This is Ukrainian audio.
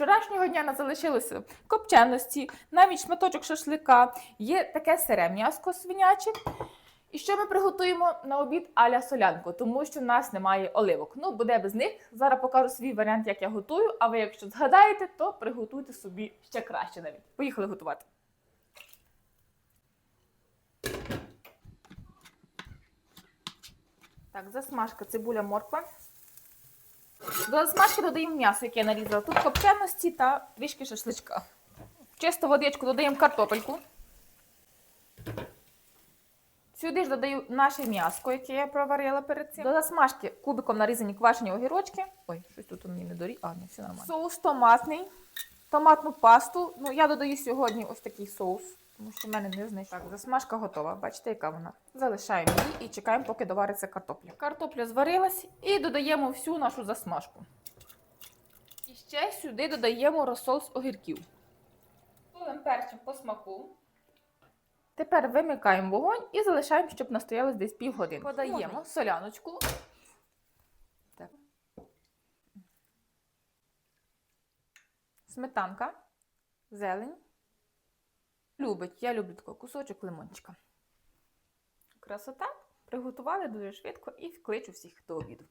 вчорашнього дня нас залишилося копченості, навіть шматочок шашлика, є таке сире м'яско свиняче. І що ми приготуємо на обід аля солянку, тому що в нас немає оливок. Ну, буде без них. Зараз покажу свій варіант, як я готую. А ви, якщо згадаєте, то приготуйте собі ще краще навіть. Поїхали готувати. Так, засмажка, цибуля, морква. До засмажки додаємо м'ясо, яке я нарізала. Тут копченості та трішки шашличка. В чисту водичку додаємо картопельку. Сюди ж додаю наше м'яско, яке я проварила перед цим. До засмажки кубиком нарізані квашені огірочки. Ой, щось тут у мені не дорі. А, ні, все нормально. Соус томатний, томатну пасту. Ну, я додаю сьогодні ось такий соус, тому що в мене не знайшов. Так, засмажка готова. Бачите, яка вона. Залишаємо її і чекаємо, поки довариться картопля. Картопля зварилась і додаємо всю нашу засмажку. І ще сюди додаємо розсол з огірків. Солим перчим по смаку. Тепер вимикаємо вогонь і залишаємо, щоб настоялось десь півгодини. Подаємо соляночку. Так. Сметанка, зелень. Любить, я люблю такий кусочок лимончика. Красота. Приготували дуже швидко і вкличу всіх до обіду.